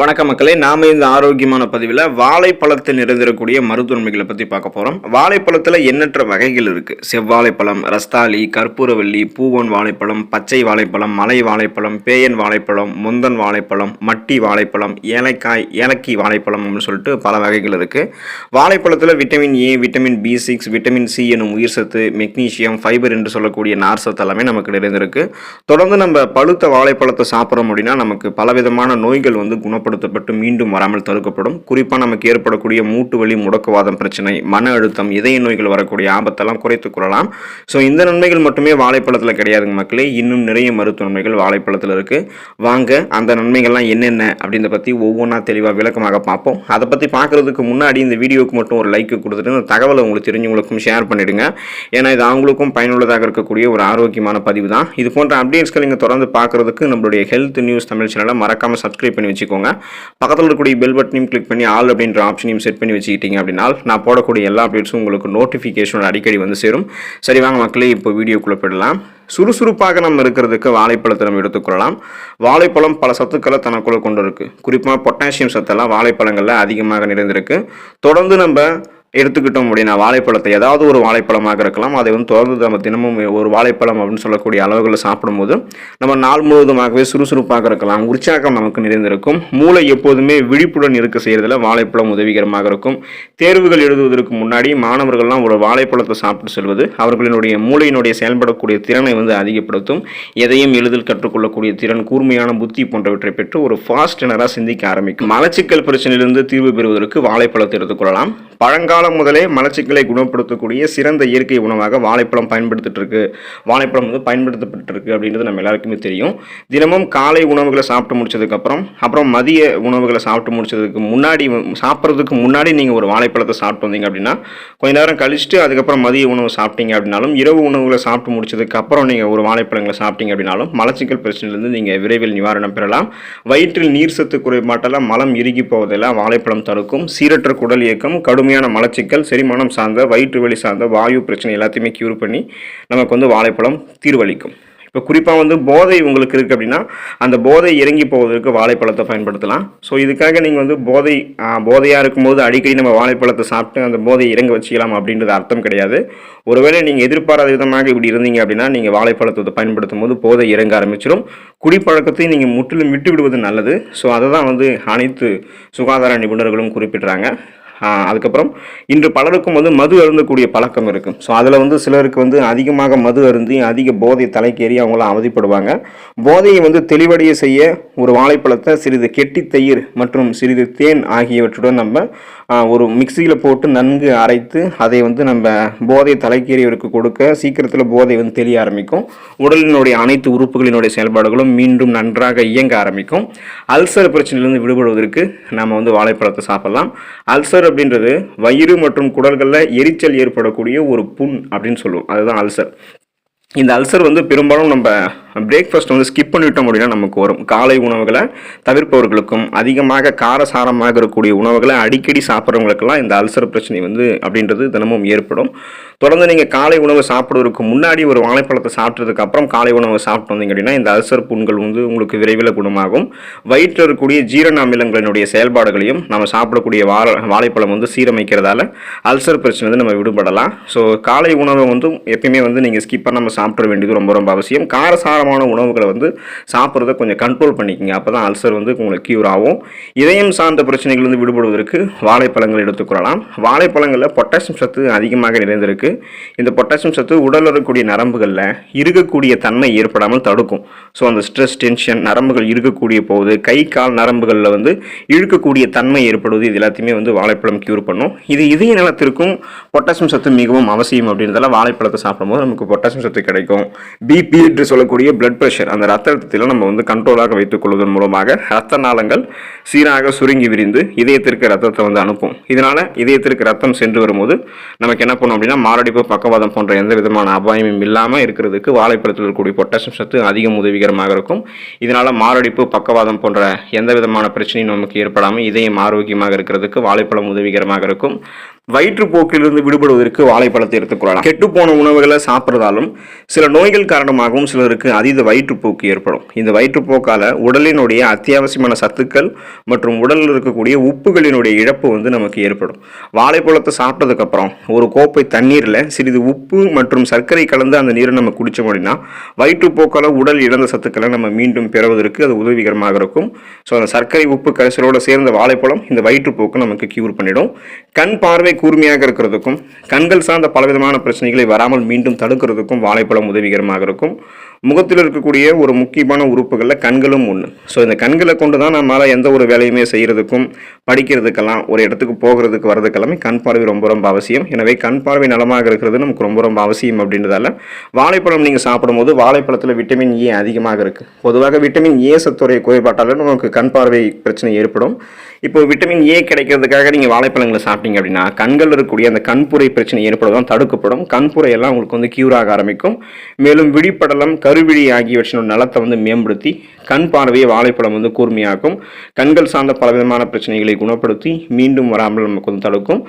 வணக்க மக்களே நாம இந்த ஆரோக்கியமான பதிவில் வாழைப்பழத்தில் நிறைந்திருக்கக்கூடிய மருத்துவன்மைகளை பற்றி பார்க்க போகிறோம் வாழைப்பழத்தில் எண்ணற்ற வகைகள் இருக்குது செவ்வாழைப்பழம் ரஸ்தாலி கற்பூரவல்லி பூவன் வாழைப்பழம் பச்சை வாழைப்பழம் மலை வாழைப்பழம் பேயன் வாழைப்பழம் முந்தன் வாழைப்பழம் மட்டி வாழைப்பழம் ஏலக்காய் ஏலக்கி வாழைப்பழம் அப்படின்னு சொல்லிட்டு பல வகைகள் இருக்குது வாழைப்பழத்தில் vitamin A vitamin B six vitamin C எனும் உயிர் சத்து மெக்னீஷியம் ஃபைபர் என்று சொல்லக்கூடிய நார் சத்து எல்லாமே நமக்கு நிறைந்திருக்கு. தொடர்ந்து நம்ம பழுத்த வாழைப்பழத்தை சாப்பிட்றோம் அப்படின்னா நமக்கு பலவிதமான நோய்கள் வந்து குணப்படும் குணப்படுத்தப்பட்டு மீண்டும் வராமல் தடுக்கப்படும். குறிப்பாக நமக்கு ஏற்படக்கூடிய மூட்டு வலி முடக்குவாதம் பிரச்சனை மன அழுத்தம் இதய நோய்கள் வரக்கூடிய ஆபத்தெல்லாம் குறைத்துக் கொள்ளலாம். ஸோ இந்த நன்மைகள் மட்டுமே வாழைப்பழத்தில் கிடையாதுங்க மக்களே. இன்னும் நிறைய மருத்துவ நன்மைகள் வாழைப்பழத்தில் இருக்குது வாங்க அந்த நன்மைகள்லாம் என்னென்ன அப்படின்றத பற்றி ஒவ்வொன்றா தெளிவாக விளக்கமாக பார்ப்போம். அதை பற்றி பார்க்குறதுக்கு முன்னாடி இந்த வீடியோவுக்கு மட்டும் ஒரு லைக் கொடுத்துட்டு இந்த தகவலை உங்களுக்கு தெரிஞ்சவங்களுக்கும் ஷேர் பண்ணிடுங்க. ஏன்னா இது அவங்களுக்கும் பயனுள்ளதாக இருக்கக்கூடிய ஒரு ஆரோக்கியமான பதிவு தான். இது போன்ற அப்டேட்ஸ்கள் நீங்கள் தொடர்ந்து பார்க்குறதுக்கு நம்மளுடைய ஹெல்த் நியூஸ் தமிழ் சேனலை மறக்காமல் சப்ஸ்கிரைப் பண்ணி வச்சுக்கோங்க. பக்கத்தில் இருக்கக்கூடிய பெல் பட்டனையும் கிளிக் பண்ணி ஆல் அப்படின்ற ஆப்ஷனையும் செட் பண்ணி வச்சுக்கிட்டீங்க அப்படின்னா நான் போடக்கூடிய எல்லா அப்டேட்ஸும் உங்களுக்கு நோட்டிஃபிகேஷன் அடிக்கடி வந்து சேரும். சரி வாங்க மக்களே இப்போ வீடியோக்குள்ளே போயிடலாம். சுறுசுறுப்பாக நம்ம இருக்கிறதுக்கு வாழைப்பழத்தை நம்ம எடுத்துக்கொள்ளலாம் வாழைப்பழம் பல சத்துக்களை தனக்குள்ளே கொண்டு இருக்குது குறிப்பாக பொட்டாசியம் சத்தெல்லாம் வாழைப்பழங்களில் அதிகமாக நிறைந்திருக்கு. தொடர்ந்து நம்ம எடுத்துக்கிட்டோம் அப்படின்னா வாழைப்பழத்தை ஏதாவது ஒரு வாழைப்பழமாக இருக்கலாம். அதை வந்து தொடர்ந்து நம்ம தினமும் ஒரு வாழைப்பழம் அப்படின்னு சொல்லக்கூடிய அளவுகளில் சாப்பிடும்போது நம்ம நாள் முழுவதுமாகவே சுறுசுறுப்பாக இருக்கலாம். உற்சாகம் நமக்கு நிறைந்திருக்கும். மூளை எப்போதுமே விழிப்புடன் இருக்க செய்கிறதுல வாழைப்பழம் உதவிகரமாக இருக்கும். தேர்வுகள் எழுதுவதற்கு முன்னாடி மாணவர்கள்லாம் ஒரு வாழைப்பழத்தை சாப்பிட்டு செல்வது அவர்களினுடைய மூளையினுடைய செயல்படக்கூடிய திறனை வந்து அதிகப்படுத்தும். எதையும் எளிதில் கற்றுக்கொள்ளக்கூடிய திறன் கூர்மையான புத்தி போன்றவற்றை பெற்று ஒரு ஃபாஸ்ட் ஃபாஸ்டனராக சிந்திக்க ஆரம்பிக்கும். மலச்சிக்கல் பிரச்சனையிலிருந்து தீர்வு பெறுவதற்கு வாழைப்பழத்தை எடுத்துக்கொள்ளலாம் பழங்காலம் முதலே மலச்சிக்கலை குணப்படுத்தக்கூடிய சிறந்த இயற்கை உணவாக வாழைப்பழம் பயன்படுத்திட்டு இருக்கு வாழைப்பழம் வந்து பயன்படுத்தப்பட்டு இருக்கு அப்படின்றது நம்ம எல்லாருக்குமே தெரியும். தினமும் காலை உணவுகளை சாப்பிட்டு முடிச்சதுக்கப்புறம் அப்புறம் மதிய உணவுகளை சாப்பிட்டு முடிச்சதுக்கு முன்னாடி சாப்பிட்றதுக்கு முன்னாடி நீங்கள் ஒரு வாழைப்பழத்தை சாப்பிட்டு வந்தீங்க அப்படின்னா கொஞ்ச நேரம் கழிச்சுட்டு அதுக்கப்புறம் மதிய உணவு சாப்பிட்டீங்க அப்படின்னாலும் இரவு உணவுகளை சாப்பிட்டு முடிச்சதுக்கு அப்புறம் நீங்கள் ஒரு வாழைப்பழங்களை சாப்பிட்டீங்க அப்படின்னாலும் மலச்சிக்கல் பிரச்சனையிலிருந்து நீங்கள் விரைவில் நிவாரணம் பெறலாம். வயிற்றில் நீர் சத்து குறைபாட்டெல்லாம் மலம் இறுகி போவதெல்லாம் வாழைப்பழம் தடுக்கும். சீரற்ற குடல் இயக்கம் கடுமையான மலச்சிக்கல் செரிமானம் சார்ந்த வயிற்று வலி சார்ந்த வாயு பிரச்சனை எல்லாத்தையுமே க்யூர் பண்ணி நமக்கு வந்து வாழைப்பழம் தீர்வளிக்கும். இப்போ குறிப்பாக வந்து போதை உங்களுக்கு இருக்குது அப்படின்னா அந்த போதை இறங்கி போவதற்கு வாழைப்பழத்தை பயன்படுத்தலாம். ஸோ இதுக்காக நீங்கள் வந்து போதை போதையாக இருக்கும்போது அடிக்கடி நம்ம வாழைப்பழத்தை சாப்பிட்டு அந்த போதையை இறங்க வச்சுக்கலாம் அப்படின்றது அர்த்தம் கிடையாது. ஒருவேளை நீங்கள் எதிர்பாராத விதமாக இப்படி இருந்தீங்க அப்படின்னா நீங்கள் வாழைப்பழத்தை பயன்படுத்தும் போது போதை இறங்க ஆரம்பிச்சிடும் குடிப்பழக்கத்தை நீங்கள் முற்றிலும் விட்டு விடுவது நல்லது. ஸோ அதை தான் வந்து அனைத்து சுகாதார நிபுணர்களும் குறிப்பிட்றாங்க. அதுக்கப்புறம் இன்று பலருக்கும் வந்து மது அருந்தக்கூடிய பழக்கம் இருக்கும் ஸோ அதில் வந்து சிலருக்கு வந்து அதிகமாக மது அருந்தி அதிக போதை தலைக்கேறி அவங்களாம் அவதிப்படுவாங்க. போதையை வந்து தெளிவடைய செய்ய ஒரு வாழைப்பழத்தை சிறிது கெட்டி தயிர் மற்றும் சிறிது தேன் ஆகியவற்றுடன் நம்ம ஒரு மிக்சியில் போட்டு நன்கு அரைத்து அதை வந்து நம்ம போதை தலைக்கீரியவருக்கு கொடுக்க சீக்கிரத்தில் போதை வந்து தெளிய ஆரம்பிக்கும். உடலினுடைய அனைத்து உறுப்புகளினுடைய செயல்பாடுகளும் மீண்டும் நன்றாக இயங்க ஆரம்பிக்கும். அல்சர் பிரச்சனையிலிருந்து விடுபடுவதற்கு நம்ம வந்து வாழைப்பழத்தை சாப்பிடலாம். அல்சர் அப்படின்றது வயிறு மற்றும் குடல்களில் எரிச்சல் ஏற்படக்கூடிய ஒரு புண் அப்படின்னு சொல்லுவோம். அதுதான் அல்சர். இந்த அல்சர் வந்து பெரும்பாலும் நம்ம பிரேக்ஃபாஸ்ட் வந்து ஸ்கிப் பண்ணிவிட்டோம் அப்படின்னா நமக்கு வரும். காலை உணவுகளை தவிர்ப்பவர்களுக்கும் அதிகமாக காரசாரமாக இருக்கக்கூடிய உணவுகளை அடிக்கடி சாப்பிட்றவங்களுக்கெல்லாம் இந்த அல்சர் பிரச்சனை வந்து அப்படின்றது தினமும் ஏற்படும். தொடர்ந்து நீங்கள் காலை உணவு சாப்பிடுவதற்கு முன்னாடி ஒரு வாழைப்பழத்தை சாப்பிட்டதுக்கு அப்புறம் காலை உணவு சாப்பிட்டு வந்தீங்க அப்படின்னா இந்த அல்சர் புண்கள் வந்து உங்களுக்கு விரைவில் குணமாகும். வயிற்றில் இருக்கக்கூடிய ஜீரண அமிலங்களினுடைய செயல்பாடுகளையும் நம்ம சாப்பிடக்கூடிய வாழை வாழைப்பழம் வந்து சீரமைக்கிறதால அல்சர் பிரச்சனை வந்து நம்ம விடுபடலாம். ஸோ காலை உணவை வந்து எப்பயுமே வந்து நீங்கள் ஸ்கிப் பண்ணாமல் சாப்பிட வேண்டியது ரொம்ப ரொம்ப அவசியம். காரசாரமான உணவுகளை வந்து சாப்பிட்றத கொஞ்சம் கண்ட்ரோல் பண்ணிக்கங்க. அப்போ தான் அல்சர் வந்து உங்களுக்கு க்யூர் ஆகும். இதயம் சார்ந்த பிரச்சனைகள் வந்து விடுபடுவதற்கு வாழைப்பழங்கள் எடுத்துக்கொள்ளலாம். வாழைப்பழங்களில் பொட்டாசியம் சத்து அதிகமாக நிறைந்திருக்கு. இந்த பொட்டாசியம் சத்து உடல் வரக்கூடிய நரம்புகளில் இருக்கக்கூடிய தன்மை ஏற்படாமல் தடுக்கும். ஸோ அந்த ஸ்ட்ரெஸ் டென்ஷன் நரம்புகள் இருக்கக்கூடிய போது கை கால் நரம்புகளில் வந்து இழுக்கக்கூடிய தன்மை ஏற்படுவது இது எல்லாத்தையுமே வந்து வாழைப்பழம் க்யூர் பண்ணும். இது இதய நலத்திற்கும் பொட்டாசியம் சத்து மிகவும் அவசியம் அப்படின்றதால வாழைப்பழத்தை சாப்பிடும்போது நமக்கு பொட்டாசியம் சத்து கிடைக்கும். பிபி என்று சொல்லக்கூடிய பிளட் ப்ரெஷர் அந்த ரத்த அழுத்தத்தில் நம்ம வந்து கண்ட்ரோலாக வைத்துக் கொள்வதன் மூலமாக ரத்த நாளங்கள் சீராக சுருங்கி விரிந்து இதயத்திற்கு ரத்தத்தை வந்து அனுப்பும். இதனால இதயத்திற்கு ரத்தம் சென்று வரும்போது நமக்கு என்ன பண்ணும் அப்படின்னா மாரடைப்பு பக்கவாதம் போன்ற எந்த விதமான அபாயமும் இல்லாமல் இருக்கிறதுக்கு வாழைப்பழத்தில் இருக்கக்கூடிய பொட்டாசியம் சத்து அதிகம் உதவிகரமாக இருக்கும். இதனால் மாரடைப்பு பக்கவாதம் போன்ற எந்த விதமான பிரச்சனையும் நமக்கு ஏற்படாமல் இதயம் ஆரோக்கியமாக இருக்கிறதுக்கு வாழைப்பழம் உதவிகரமாக இருக்கும். வயிற்றுப்போக்கிலிருந்து விடுபடுவதற்கு வாழைப்பழத்தை எடுத்துக்கொள்ளலாம் கெட்டுப்போன உணவுகளை சாப்பிட்றதாலும் சில நோய்கள் காரணமாகவும் சிலருக்கு அதீத வயிற்றுப்போக்கு ஏற்படும். இந்த வயிற்றுப்போக்கால் உடலினுடைய அத்தியாவசியமான சத்துக்கள் மற்றும் உடலில் இருக்கக்கூடிய உப்புகளினுடைய இழப்பு வந்து நமக்கு ஏற்படும். வாழைப்பழத்தை சாப்பிட்டதுக்கப்புறம் ஒரு கோப்பை தண்ணீரில் சிறிது உப்பு மற்றும் சர்க்கரை கலந்து அந்த நீரை நம்ம குடித்தோம் அப்படின்னா வயிற்றுப்போக்கால் உடல் இழந்த சத்துக்களை நம்ம மீண்டும் பெறுவதற்கு அது உதவிகரமாக இருக்கும். ஸோ அந்த சர்க்கரை உப்பு கரைசலோடு சேர்ந்த வாழைப்பழம் இந்த வயிற்றுப்போக்கு நமக்கு கியூர் பண்ணிடும். கண் பார்வை கூர்மையாக இருக்கிறதுக்கும் கண்கள் சார்ந்த பலவிதமான பிரச்சனைகளை வராமல் மீண்டும் தடுக்கிறதுக்கும் வாழைப்பழம் உதவிகரமாக இருக்கும். முகத்தில் இருக்கக்கூடிய ஒரு முக்கியமான உறுப்புகளில் கண்களும் ஒன்று ஸோ இந்த கண்களை கொண்டு தான் நம்மளால் எந்த ஒரு வேலையுமே செய்கிறதுக்கும் படிக்கிறதுக்கெல்லாம் ஒரு இடத்துக்கு போகிறதுக்கு வரதுக்கெல்லாமே கண் பார்வை ரொம்ப ரொம்ப அவசியம். எனவே கண் பார்வை நலமாக இருக்கிறது நமக்கு ரொம்ப ரொம்ப அவசியம் அப்படின்றதால வாழைப்பழம் நீங்கள் சாப்பிடும்போது வாழைப்பழத்தில் விட்டமின் ஏ அதிகமாக இருக்குது பொதுவாக விட்டமின் ஏ சத்துடைய குறைபாட்டால் நமக்கு கண் பார்வை பிரச்சனை ஏற்படும். இப்போ விட்டமின் ஏ கிடைக்கிறதுக்காக நீங்கள் வாழைப்பழங்களை சாப்பிட்டீங்க அப்படின்னா கண்கள் இருக்கக்கூடிய அந்த கண்புரை பிரச்சனை ஏற்படுவதும் தடுக்கப்படும். கண்புரை எல்லாம் உங்களுக்கு வந்து க்யூர் ஆக ஆரம்பிக்கும். மேலும் விழிப்படலம் கருவிழி ஆகியவற்றின் நலத்தை வந்து மேம்படுத்தி கண் பார்வையை வாழைப்பழம் வந்து கூர்மையாக்கும் கண்கள் சார்ந்த பலவிதமான பிரச்சனைகளை குணப்படுத்தி மீண்டும் வராமல் நமக்கு வந்து தடுக்கும்.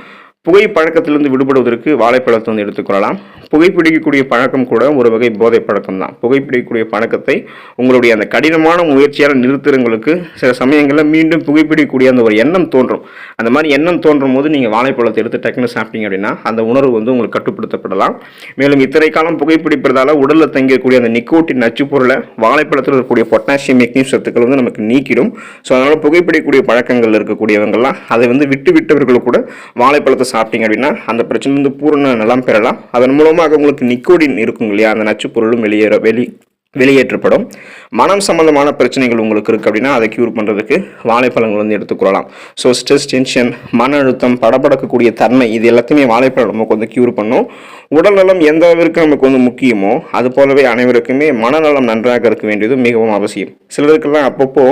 புகை பழக்கத்திலிருந்து விடுபடுவதற்கு வாழைப்பழத்தை வந்து எடுத்துக்கொள்ளலாம் புகைப்பிடிக்கக்கூடிய பழக்கம் கூட ஒரு வகை போதை பழக்கம் தான் புகைப்பிடிக்கக்கூடிய பழக்கத்தை உங்களுடைய அந்த கடினமான முயற்சியால் நிறுத்துறவங்களுக்கு சில சமயங்களில் மீண்டும் புகைப்பிடிக்கக்கூடிய அந்த ஒரு எண்ணம் தோன்றும். அந்த மாதிரி எண்ணம் தோன்றும் போது நீங்கள் வாழைப்பழத்தை எடுத்து டக்குன்னு சாப்பிட்டீங்க அப்படின்னா அந்த உணர்வு வந்து உங்களுக்கு கட்டுப்படுத்தப்படலாம். மேலும் இத்தனை காலம் புகைப்பிடிப்பதால் உடலில் தங்கியிருக்கக்கூடிய அந்த நிக்கோட்டின் நச்சு பொருளை வாழைப்பழத்தில் இருக்கக்கூடிய பொட்டாசியம் மெக்னீசியம் சத்துக்கள் வந்து நமக்கு நீக்கிடும். ஸோ அதனால் புகைப்பிடிக்கக்கூடிய பழக்கங்கள் இருக்கக்கூடியவங்கள்லாம் அதை வந்து விட்டு விட்டவர்கள் கூட வாழைப்பழத்தை சாப்பிட்டீங்க அப்படின்னா அந்த பிரச்சனை வந்து பூரண நலம் பெறலாம். அதன் மூலமாக உங்களுக்கு நிக்கோடின் இருக்கும் இல்லையா? அந்த நச்சுப் பொருளும் வெளியேற வெளி வெளியேற்றப்படும். மனம் சம்பந்தமான பிரச்சனைகள் உங்களுக்கு இருக்குது அப்படின்னா அதை க்யூர் பண்ணுறதுக்கு வாழைப்பழங்கள் வந்து எடுத்துக்கொள்ளலாம். ஸோ ஸ்ட்ரெஸ் டென்ஷன் மன அழுத்தம் படபடக்கக்கூடிய தன்மை இது எல்லாத்தையுமே வாழைப்பழம் நமக்கு வந்து க்யூர் பண்ணும். உடல்நலம் எந்த அளவிற்கு நமக்கு வந்து முக்கியமோ அது போலவே அனைவருக்குமே மனநலம் நன்றாக இருக்க வேண்டியது மிகவும் அவசியம். சிலருக்கெல்லாம் அப்பப்போ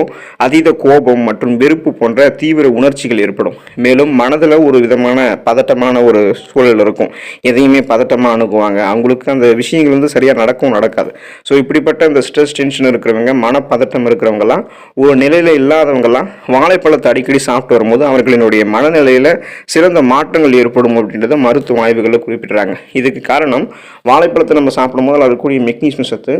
அதீத கோபம் மற்றும் வெறுப்பு போன்ற தீவிர உணர்ச்சிகள் ஏற்படும். மேலும் மனதில் ஒரு விதமான பதட்டமான ஒரு சூழல் இருக்கும். எதையுமே பதட்டமாக அணுகுவாங்க. அவங்களுக்கு அந்த விஷயங்கள் வந்து சரியாக நடக்கும் நடக்காது. ஸோ இப்படிப்பட்ட இந்த ஸ்ட்ரெஸ் டென்ஷன் இருக்கிறவங்க மனப்பதட்டம் இருக்கிறவங்கலாம் ஒரு நிலையில் இல்லாதவங்கலாம் வாழைப்பழத்தை அடிக்கடி சாப்பிட்டு வரும்போது அவர்களினுடைய மனநிலையில் சிறந்த மாற்றங்கள் ஏற்படும் அப்படின்றத மருத்துவ ஆய்வுகளில் குறிப்பிட்றாங்க. இதுக்கு காரணம் வாழைப்பழத்தை நம்ம சாப்பிடும்போது அதில் இருக்கக்கூடிய மெக்னீசியம் சத்து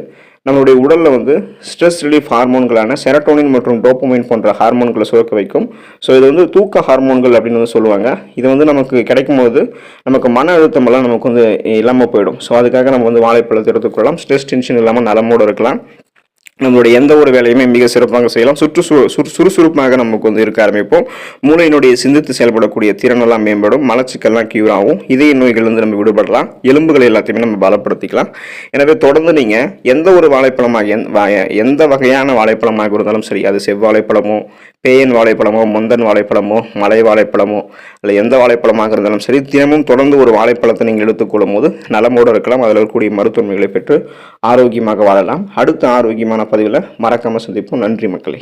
நம்மளுடைய உடலில் வந்து ஸ்ட்ரெஸ் ரிலீஃப் ஹார்மோன்களான செரட்டோனின் மற்றும் டோப்பமைன் போன்ற ஹார்மோன்களை சுரக்க வைக்கும். ஸோ இது வந்து தூக்க ஹார்மோன்கள் அப்படின்னு வந்து சொல்லுவாங்க. இது வந்து நமக்கு கிடைக்கும் போது நமக்கு மன அழுத்தமெல்லாம் நமக்கு வந்து இல்லாமல் போயிடும். ஸோ அதுக்காக நம்ம வந்து வாழைப்பழத்தை எடுத்துக்கொள்ளலாம். ஸ்ட்ரெஸ் டென்ஷன் இல்லாமல் நலமோடு இருக்கலாம். நம்மளுடைய எந்த ஒரு வேலையுமே மிக சிறப்பாக செய்யலாம். சுற்று சுறு சுறுசுறுப்பாக நமக்கு வந்து இருக்க ஆரம்பிப்போம். மூளையினுடைய சிந்தித்து செயல்படக்கூடிய திறனெல்லாம் மேம்படும். மலச்சிக்கல்லாம் கியூர் ஆகும். இதய நோய்கள் வந்து நம்ம விடுபடலாம். எலும்புகள் எல்லாத்தையுமே நம்ம பலப்படுத்திக்கலாம். எனவே தொடர்ந்து நீங்கள் எந்த ஒரு வாழைப்பழமாக எந்த வகையான வாழைப்பழமாக இருந்தாலும் சரி அது செவ்வாழைப்பழமோ பேயன் வாழைப்பழமோ முந்தன் வாழைப்பழமோ மலை வாழைப்பழமோ இல்லை எந்த வாழைப்பழமாக இருந்தாலும் சரி தினமும் தொடர்ந்து ஒரு வாழைப்பழத்தை நீங்கள் எடுத்துக்கொள்ளும் போது நலமோடு இருக்கலாம். அதில் இருக்கக்கூடிய மருத்துவமைகளை பெற்று ஆரோக்கியமாக வாழலாம். அடுத்த ஆரோக்கியமான பதிவில் மறக்காமல் சந்திப்போம். நன்றி மக்களே.